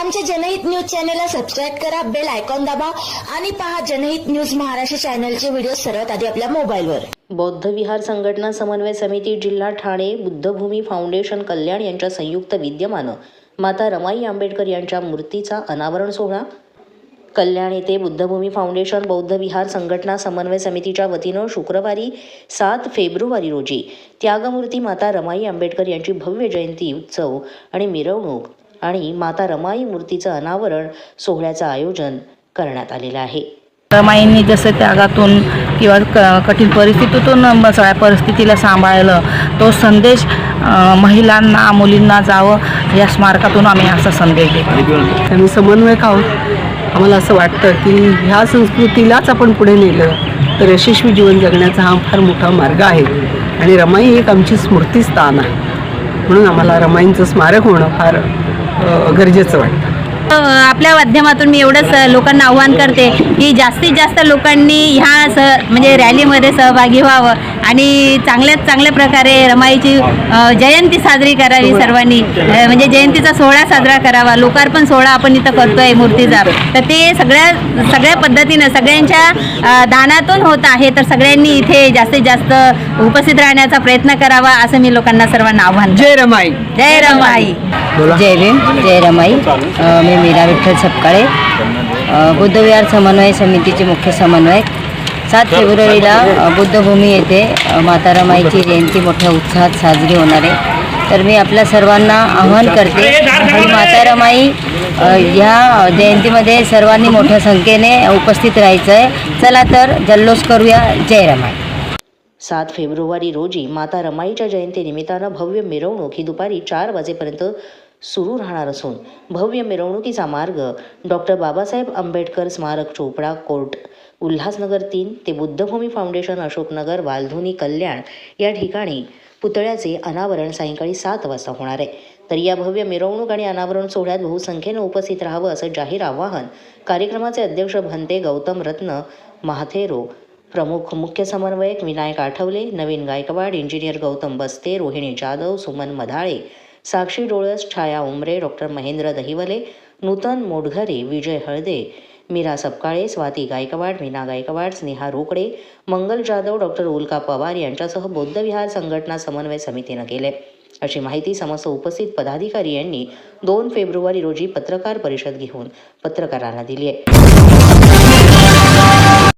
आमच्या जनहित न्यूज चॅनेलला सबस्क्राईब करा बेल आयकॉन दाबा आणि पहा जनहित न्यूज महाराष्ट्र चॅनलचे व्हिडिओ सर्वात आधी आपल्या मोबाईलवर. बौद्ध विहार संघटना समन्वय समिती जिल्हा ठाणे बुद्धभूमी फाउंडेशन कल्याण यांच्या संयुक्त विद्यमानं माता रमाई आंबेडकर यांच्या मूर्तीचा अनावरण सोहळा. कल्याण येथे बुद्धभूमी फाउंडेशन बौद्ध विहार संघटना समन्वय समितीच्या वतीनं शुक्रवारी सात फेब्रुवारी रोजी त्यागमूर्ती माता रमाई आंबेडकर यांची भव्य जयंती उत्सव आणि मिरवणूक आणि माता रमाई मूर्तीचं अनावरण सोहळ्याचं आयोजन करण्यात आलेलं आहे. रमाईंनी जसं त्यागातून किंवा क कठीण परिस्थितीतून सगळ्या परिस्थितीला सांभाळलं तो संदेश महिलांना मुलींना जावं या स्मारकातून आम्ही असा संदेश देतो. आम्ही समन्वयक आहोत आम्हाला असं वाटतं की ह्या संस्कृतीलाच आपण पुढे नेलं तर यशस्वी जीवन जगण्याचा हा फार मोठा मार्ग आहे. आणि रमाई एक आमची स्मृतीस्थान आहे. म्हणून आम्हाला रमाईंचं स्मारक होणं फार гордиться вами. आपल्या माध्यमातून मी एवढंच लोकांना आव्हान करते की जास्तीत जास्त लोकांनी ह्या स म्हणजे रॅलीमध्ये सहभागी व्हावं आणि चांगल्यात चांगल्या प्रकारे रमाईची जयंती साजरी करावी सर्वांनी. म्हणजे जयंतीचा सोहळा साजरा करावा. लोकार्पण सोहळा आपण इथं करतोय मूर्तीचा. तर ते सगळ्या सगळ्या पद्धतीनं सगळ्यांच्या दानातून होत आहे तर सगळ्यांनी इथे जास्तीत जास्त उपस्थित राहण्याचा प्रयत्न करावा असं मी लोकांना सर्वांना आव्हान. जय रमाई. जय रमाई. जय भीम. जय रमाई. अ, मीरा विठ्ठल सपकाळे बुद्धविहार समन्वय समितीचे मुख्य समन्वयक. सात फेब्रुवारीला बुद्धभूमी येथे अ, माता रमाईची जयंती मोठ्या उत्साहात साजरी होणार आहे. तर मी आपल्या सर्वांना आव्हान करते की माता रमाई अ, ह्या जयंतीमध्ये सर्वांनी मोठ्या संख्येने उपस्थित राहायचं आहे. चला तर जल्लोष करूया. जय रमाई. सात फेब्रुवारी रोजी माता रमाईच्या जयंतीनिमित्तानं भव्य मिरवणूक ही दुपारी चार वाजेपर्यंत सुरू राहणार असून भव्य मिरवणुकीचा मार्ग डॉक्टर बाबासाहेब आंबेडकर स्मारक चोपडा कोर्ट उल्हासनगर तीन ते बुद्धभूमी फाउंडेशन अशोकनगर वालधुनी कल्याण या ठिकाणी पुतळ्याचे अनावरण सायंकाळी सात वाजता होणार आहे. तर या भव्य मिरवणूक आणि अनावरण सोहळ्यात बहुसंख्येनं उपस्थित राहावं असं जाहीर आवाहन कार्यक्रमाचे अध्यक्ष भंते गौतम रत्न महाथेरो प्रमुख मुख्य समन्वयक Vinayak Athawale Navin Gaikwad engineer Gautam Baste Rohini Jadhav Suman Madhale Sakshi Dolas Chhaya Umare doctor Mahendra Dahiwale Nutan Modghare Vijay Halde Meera Sapkale Swati Gaikwad Meena Gaikwad Sneha Rokade Mangal Jadhav doctor Ulka Pawar यांच्यासह बौद्ध विहार संघटना समन्वय समितीनं केले. अशी माहिती समस्त उपस्थित पदाधिकारी यांनी दोन फेब्रुवारी रोजी पत्रकार परिषद घेऊन पत्रकारांना दिली आहे.